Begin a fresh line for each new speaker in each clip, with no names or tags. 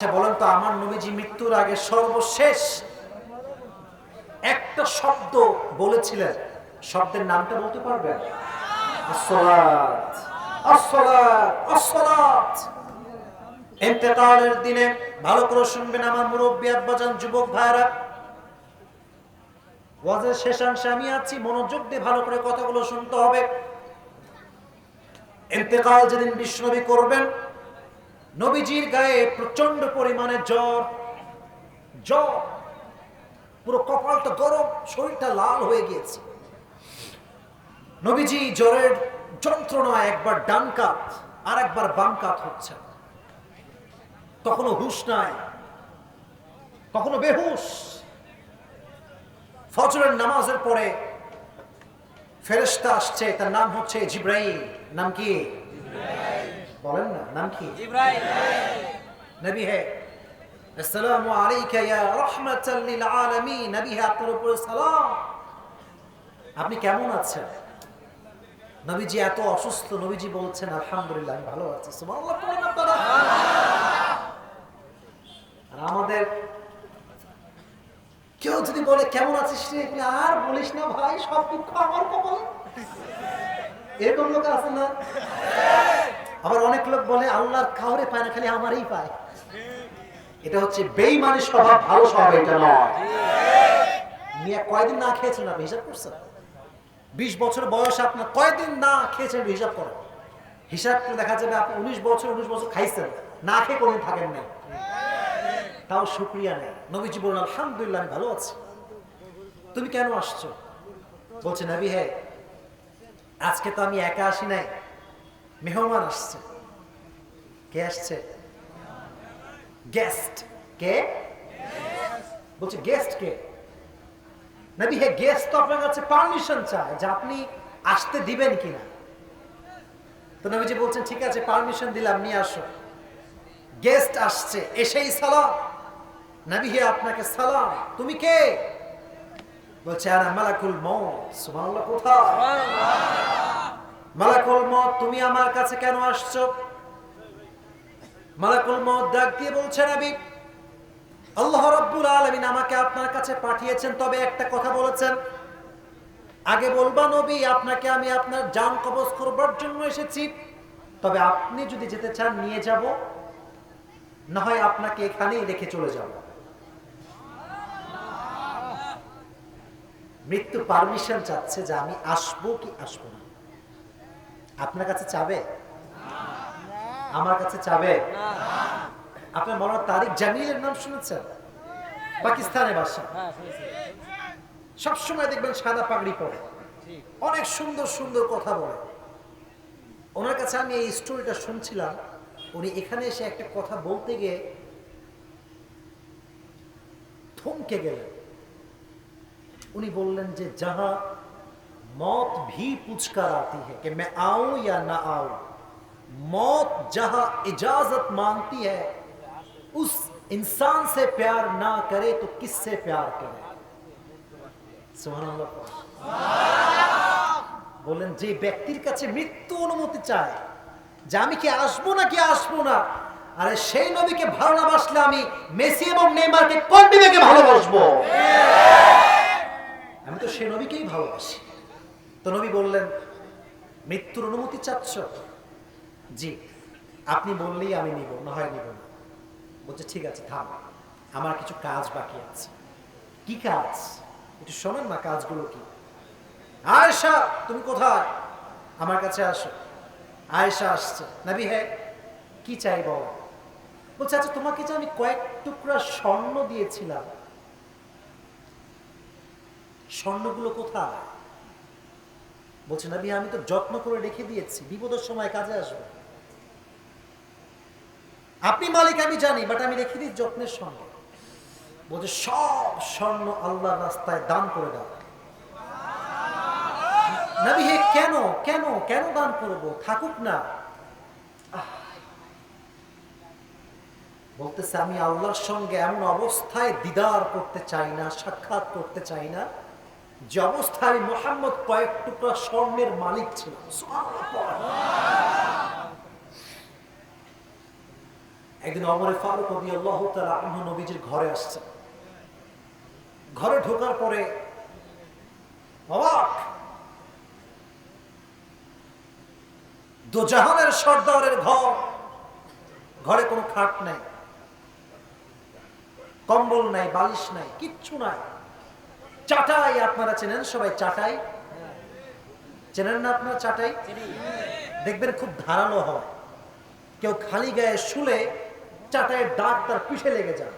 আচ্ছা বলেন তো, আমার নবীজি মৃত্যুর আগে সর্বশেষ একটা শব্দ বলেছিলেন। শব্দের নামটা বলতে পারবেন? ইন্তেকালের দিনে, ভালো করে শুনবেন আমার মুরব্বী আব্বাজান, যুবক ভাইরা ওয়াজের শেষাংশে আমি আছি, মনোযোগ দিয়ে ভালো করে কথাগুলো শুনতে হবে। ইন্তেকাল যেদিন বিষ্ণবী করবেন নবীজির গায়ে প্রচণ্ড পরিমাণে জ্বর জ্বর, পুরো কপালটা গরম, শরীরটা লাল হয়ে গিয়েছে। নবীজি জ্বরের যন্ত্রণা একবার ডান কাত আর একবার বাম কাত হচ্ছে। কখনো হুশ নাই, কখনো বেহুশ। ফজরের নামাজের পরে ফেরেশতা আসছে, তার নাম হচ্ছে জিব্রাইল। নাম কি? বলেন না নাম কি? নবী হে। আসসালামু আলাইকা ইয়া রাহমাতাল লিল আলামিন। নবী হে আপনার উপর সালাম। আপনি কেমন আছেন? নবীজি এত অসুস্থ নবীজি বলছেন আলহামদুলিল্লাহ আমি ভালো আছি। সুবহানাল্লাহ পড়েন আপনারা। আর আমাদের কেউ যদি বলে কেমন আছিস রে? আর বলিস না ভাই সব দুঃখ আমার কপালে। এরকম লোক আছে না? আবার অনেক লোক বলে, আল্লাহর কাউরে পায় না, খালি আমারই পায়। এটা হচ্ছে বেইমানি স্বভাব, ভালো স্বভাব, এটা নয়। মিয়া কয়দিন না খেয়েছেন আপনি? হিসাব করছেন? বিশ বছর বয়স আপনার কয়দিন না খেয়েছেন হিসাব করেন? হিসাব করে দেখা যাবে আপনি উনিশ বছর উনিশ বছর খাইছেন। না খেয়ে কোনদিন থাকেন নাই। তাও শুক্রিয়া নেই। নবীজি বললেন, আলহামদুলিল্লাহ, আমি ভালো আছি। তুমি কেন আসছো? বলছে, নবী হ্যাঁ আজকে তো আমি একা আসি নাই। মেহমান আসছে কে আসছে গেস্ট কে বলছে গেস্ট কে নবী হে গেস্ট তো আপনার কাছে পারমিশন চায় যে আপনি আসতে দিবেন কিনা তো নবীজি বলছেন ঠিক আছে পারমিশন দিলাম নিয়ে আসো গেস্ট আসছে এসেই সালাম নবী হে আপনাকে সালাম তুমি কে বলছে আনা মালাকুল মউত সুবহানাল্লাহ কোথায় মালাকুল মত তুমি আমার কাছে কেন আসছো? মালাকুল মত ডাক দিয়ে বলছে, নবী, আল্লাহ রাব্বুল আলামিন আমাকে আপনার কাছে পাঠিয়েছেন, তবে একটা কথা বলেছেন। আগে বলবা, নবী, আপনাকে আমি আপনার জান কবজ করবার জন্য এসেছি। তবে আপনি যদি যেতে চান, নিয়ে যাব। না হয় আপনাকে এখানেই রেখে চলে যাব। মৃত্যু পারমিশন চাচ্ছে যে আমি আসব কি আসব না। আপনার কাছে চাবে? আমার কাছে চাবে? আপনার হয় তারিক জামিলের নাম শুনেছেন? পাকিস্তানে বাসা। সবসময় দেখবেন সাদা পাগড়ি পরে। অনেক সুন্দর সুন্দর কথা বলে। ওনার কাছে আমি এই স্টোরিটা শুনছিলাম। উনি এখানে এসে একটা কথা বলতে গিয়ে থমকে গেলেন। উনি বললেন যে যাহা मौत भी पुचकर आती है कि मैं आऊं या ना आऊं मौत जहां इजाजत मांगती है उस इंसान से प्यार ना करे तो किससे प्यार करे সুবহানাল্লাহ বললেন যে ব্যক্তির কাছে মৃত্যু অনুমতি চায় যে আমি কি আসবো না কি আসবো না আরে সেই নবীকে ভালো না বাসলে আমি মেসি এবং নেইমারকে কোন বিবেকে ভালোবাসবো আমি তো সেই নবীকেই ভালোবাসি তো নবী বললেন, মৃত্যুর অনুমতি চাচ্ছ? জি, আপনি বললেই আমি নিব, না হয় নিব না। বলছে, ঠিক আছে, থাম, আমার কিছু কাজ বাকি আছে। কি কাজ? একটু শোনেন না, কাজগুলো কি? আয়েশা, তুমি কোথায়? আমার কাছে আসো। আয়েশা আসছে। নাবি হ্যাঁ কি চাই বল? বলছে আচ্ছা তোমাকে যে আমি কয়েক টুকরা স্বর্ণ দিয়েছিলাম, স্বর্ণগুলো কোথায়? বলছে নবী, আমি তো যত্ন করে রেখে দিয়েছি, বিপদের সময় কাজে আসবে। আপনি মালিক, আমি জানি বাট আমি রেখে দিই যত্নের সঙ্গে। বলছে, সব স্বর্ণ আল্লাহর রাস্তায় দান করে দাও। নবী, হে, কেন কেন কেন দান করব? থাকুক না। বলতেছে, আমি আল্লাহর সঙ্গে এমন অবস্থায় দিদার করতে চাই না, সাক্ষাৎ করতে চাই না যে অবস্থায় মোহাম্মদ কয়েক টুকরা স্বর্ণের মালিক ছিল। একদিন অমরে ফারুক আল্লাহ তালা আনহু নবীজির ঘরে আসছে ঘরে ঢোকার পরে, অবাক! দোজাহানের সর্দারের ঘর, ঘরে কোনো খাট নাই, কম্বল নাই, বালিশ নাই, কিচ্ছু নাই। চাটাই আপনারা চেনেন সবাই চাটাই? চেনেন না আপনারা চাটাই? দেখবেন খুব ধারালো হয়। কেউ খালি গায়ে শুলে চাটাইয়ের দাগ তার পিঠে লেগে যায়।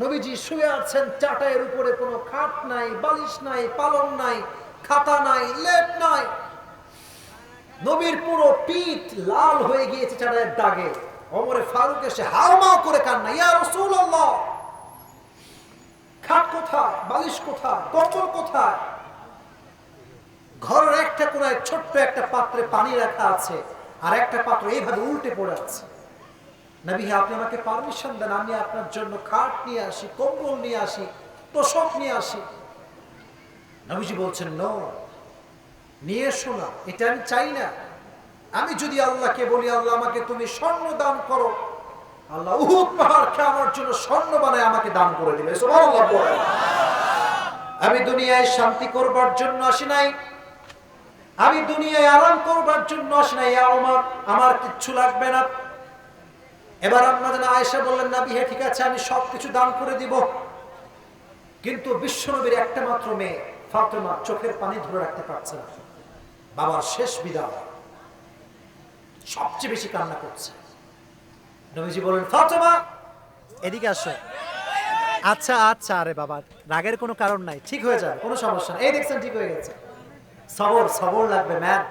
নবীজি শুয়ে আছেন, চাটাইয়ের উপরে কোনো খাট নাই, বালিশ নাই পালন নাই, খাতা নাই, লেপ নাই। নবীর পুরো পিঠ লাল হয়ে গিয়েছে চাটাইয়ের দাগে। অমরে ফারুক এসে হাওমাও করে কান্না ইয়া রাসূলুল্লাহ! খাট কোথায়? বালিশ কোথায়? কম্বল কোথায়? ঘরের একটা কোনায় ছোট্ট একটা পাত্রে পানি রাখা আছে, আর একটা পাত্র এইভাবে উল্টে পড়ে আছে। আপনি আমাকে পারমিশন দেন, আমি আপনার জন্য খাট নিয়ে আসি, কম্বল নিয়ে আসি, তোষক নিয়ে আসি। নবীজি বলছেন, ন, নিয়ে এসো এটা আমি চাই না। আমি যদি আল্লাহকে বলি, আল্লাহ আমাকে তুমি স্বর্ণ দান করো আল্লাহ, উহুদ আমার জন্য স্বর্ণ বানায় আমাকে দান করে দিবে। আমি দুনিয়ায় শান্তি করবার জন্য আসি নাই। আমি দুনিয়ায় আরাম করবার জন্য আসি নাই ওমর, আমার কিচ্ছু লাগবে না। এবার আপনাদের আয়েশা বললেন, না বিহে, ঠিক আছে, আমি সব কিছু দান করে দিব। কিন্তু বিশ্বনবীর একটা মাত্র মেয়ে, ফাতেমা, চোখের পানি ধরে রাখতে পারছে না। বাবার শেষ বিদায়। সবচেয়ে বেশি কান্না করছে। নবীজি বলেন ফাতেমা! এদিকে আসো। আচ্ছা আচ্ছা আরে বাবা রাগের কোনো কারণ নাই ঠিক হয়ে যাবে কোনো সমস্যা এই দেখছেন ঠিক হয়ে গেছে। সবর সবর লাগবে ম্যাম।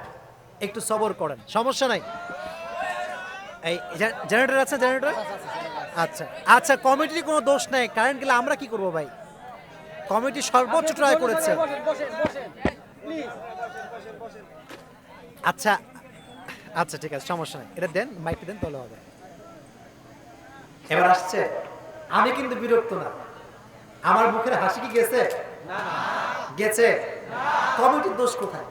একটু সবর করেন সমস্যা নাই। এই জেনারেটর আছে জেনারেটর? আচ্ছা আচ্ছা কমিটির কোনো দোষ নাই কারেন্ট গেলে আমরা কি করব ভাই? কমিটি সর্বোচ্চ ট্রাই করেছে। আচ্ছা আচ্ছা ঠিক আছে সমস্যা নাই। এটা দেন মাইকটা দেন তাহলে হবে। এবার আসছে। আমি কিন্তু বিরক্ত না। আমার মুখের হাসি কি গেছে? গেছে। কমিটির দোষ কোথায়?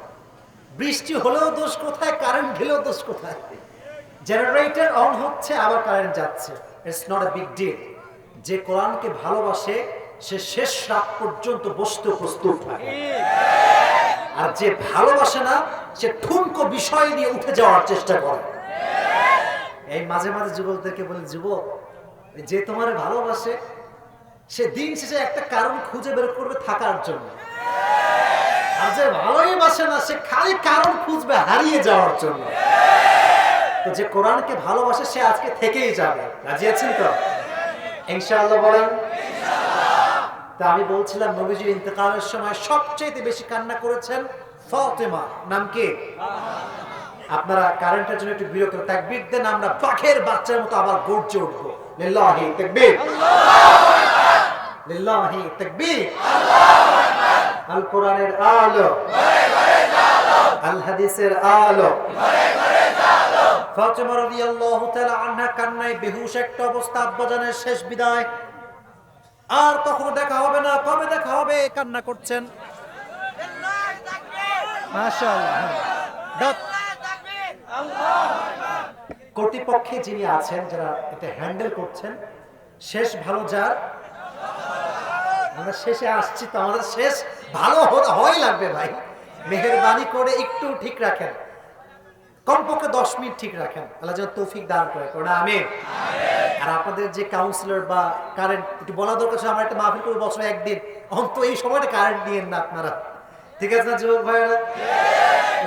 বৃষ্টি হলেও দোষ কোথায়? কারেন্ট গেলেও দোষ কোথায়? জেনারেটর অন হচ্ছে, আবার কারেন্ট যাচ্ছে। It's not a big deal যে কোরআনকে ভালোবাসে, সে শেষ রাত পর্যন্ত বসতে প্রস্তুত থাকে আর যে ভালোবাসে না, সে ঠুনকো বিষয় নিয়ে উঠে যাওয়ার চেষ্টা করে। এই মাঝে মাঝে যুবকদেরকে বলি, যুবক যে তোমার ভালোবাসে, সে দিন শেষে একটা কারণ খুঁজে বের করবে থাকার জন্য। আর যে ভালোই বাসে না, সে খালি কারণ খুঁজবে হারিয়ে যাওয়ার জন্য। তো যে কোরআনকে ভালোবাসে, সে আজকে থেকেই যাবে। রাজি আছেন তো? বলেন। তা আমি বলছিলাম, নবীজির ইন্তেকালের সময় সবচেয়ে বেশি কান্না করেছেন ফাতেমা। নাম কি? আপনারা কারেন্টের জন্য একটু বিরক্ত, তাকবীর দেন, আমরা পাখের বাচ্চার মতো আবার গর্জে উঠবো। লিল্লাহি তাকবীর। লিল্লাহি তাকবীর। আল কোরআনের আলো। আল হাদিসের আলো। ফাতেমা রাদিয়াল্লাহু তাআলা আনহা কান্নায় বেহুশ একটা অবস্থা আব্বাজানের শেষ বিদায়। আর কখনো দেখা হবে না, কবে দেখা হবে, কান্না করছেন? মাশাআল্লাহ। হ্যাঁ। কর্তৃপক্ষে যিনি আছেন, যারা এটা হ্যান্ডেল করছেন, শেষ ভালো যার? আমরা শেষে আসছি তো, আমাদের শেষ ভালো হয় লাগবে ভাই। মেহেরবানি করে একটু ঠিক রাখেন। কমপক্ষে দশ মিনিট ঠিক রাখেন। আল্লাহ যেন তৌফিক দান করে কারণ আমি আর আপনাদের যে কাউন্সিলর বা কারেন্ট একটু বলা দরকার ছিল, আমরা একটা মাহফিল করব বছরে একদিন। অন্ত এই সময়টা কারেন্ট নিয়েন না আপনারা। ঠিক আছে না, যুবক ভাইয়েরা?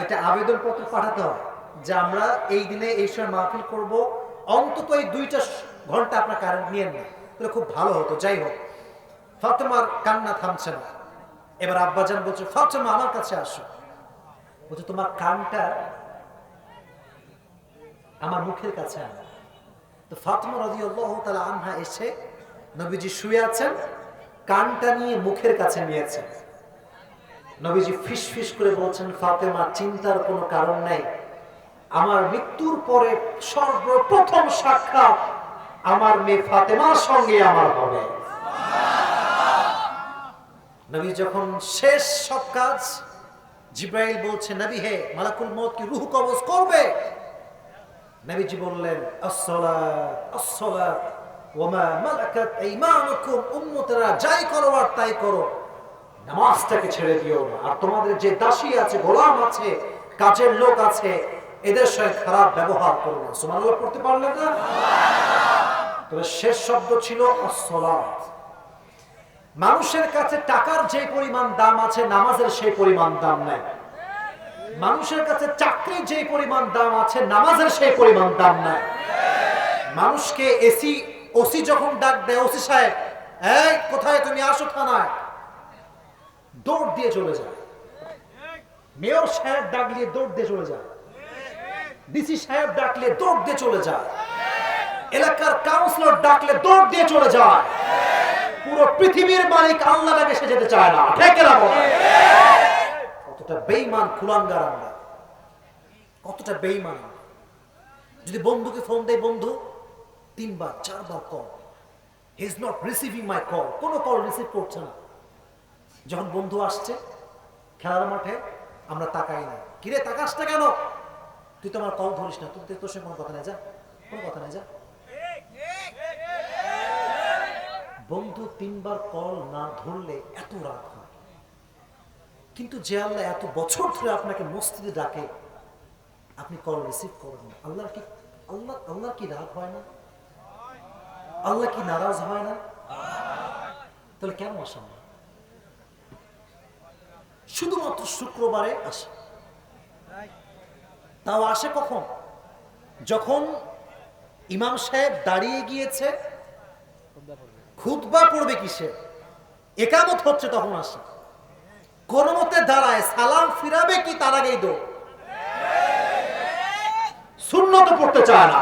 এটা আবেদনপত্র পাঠাতে হবে। যে আমরা এই দিনে এই সময় মাহফিল করব। অন্তত এই দুইটা ঘণ্টা আপনার কারেন্ট নিয়েন না। তাহলে খুব ভালো হতো, যাই হোক। ফাতেমার কান্না থামছে না। এবার আব্বাজান বলছে, ফাতেমা, আমার কাছে আসো। বলছে, তোমার কানটা আমার মুখের কাছে আনো। তো ফাতেমা রাদিয়াল্লাহু তাআলা আনহা এসে নবীজি শুয়ে আছেন, কানটা নিয়ে মুখের কাছে নিয়েছেন। নবীজি ফিস ফিস করে বলছেন, ফাতেমা, চিন্তার কোনো কারণ নাই। আমার মৃত্যুর পরে সর্বপ্রথম সাক্ষাৎ আমার মেয়ে ফাতেমার সঙ্গে আমার হবে। নবী যখন শেষ সব কাজ, জিব্রাইল বলছে, নবী হে, মালাকুল মত কি রুহ কবজ করবে? নবীজি বললেন যাই করো আর তাই করো। নামাজটাকে ছেড়ে দিও না। আর তোমাদের যে দাসী আছে, গোলাম আছে, কাজের লোক আছে এদের সঙ্গে খারাপ ব্যবহার করো না। সুবহানাল্লাহ পড়তে পারলেন না? তবে শেষ শব্দ ছিল আসসালাত মানুষের কাছে টাকার যে পরিমাণ দাম আছে, নামাজের সেই পরিমাণ দাম নাই। মানুষের কাছে চাকরির যে পরিমাণ দাম আছে, নামাজের সেই পরিমাণ দাম নাই। মানুষকে এসি, ওসি যখন ডাক দেয়, ওসি সাহেব, এই, কোথায় তুমি? আসো থানায়। দৌড় দিয়ে চলে যায়। মেয়র সাহেব ডাকলে দৌড় দিয়ে চলে যায়। ডিসি সাহেব ডাকলে দৌড় দিয়ে চলে যায়। এলাকার কাউন্সিলর ডাকলে দৌড় দিয়ে চলে যায়। পুরো পৃথিবীর মালিক আল্লাহ সে যেতে চায় না। বলো? কতটা বেইমান আমরা। কতটা বেইমান যদি বন্ধুকে ফোন দেয়, বন্ধু, তিনবার, চারবার call he is not receiving my call কোনো কল রিসিভ করছে না। যখন বন্ধু আসছে, খেলার মাঠে আমরা তাকাই না। কিরে, তাকাস না কেন? তুই তো আমার কল ধরিস না, তুই তোর সঙ্গে কোনো কথা নাই, যা, কোনো কথা নাই, যা। বন্ধু, তিনবার কল না ধরলে এত রাগ হয়। কিন্তু যে আল্লাহ এত বছর ধরে আপনাকে মসজিদে ডাকে, আপনি কল রিসিভ করেন না। আল্লাহর কি, আল্লাহ আল্লাহ কি রাগ হয় না? আল্লাহ কি নারাজ হয় না? তাহলে কেন আসেন না? শুধুমাত্র শুক্রবারে আসে তাও আসে কখন? যখন ইমাম সাহেব দাঁড়িয়ে গিয়েছে, খুতবা পড়বে কিসে? একামত হচ্ছে তখন আসে। কোন মতে দাঁড়ায়, সালাম ফিরাবে কি তার আগেই দো শূন্য তো পড়তে চায় না।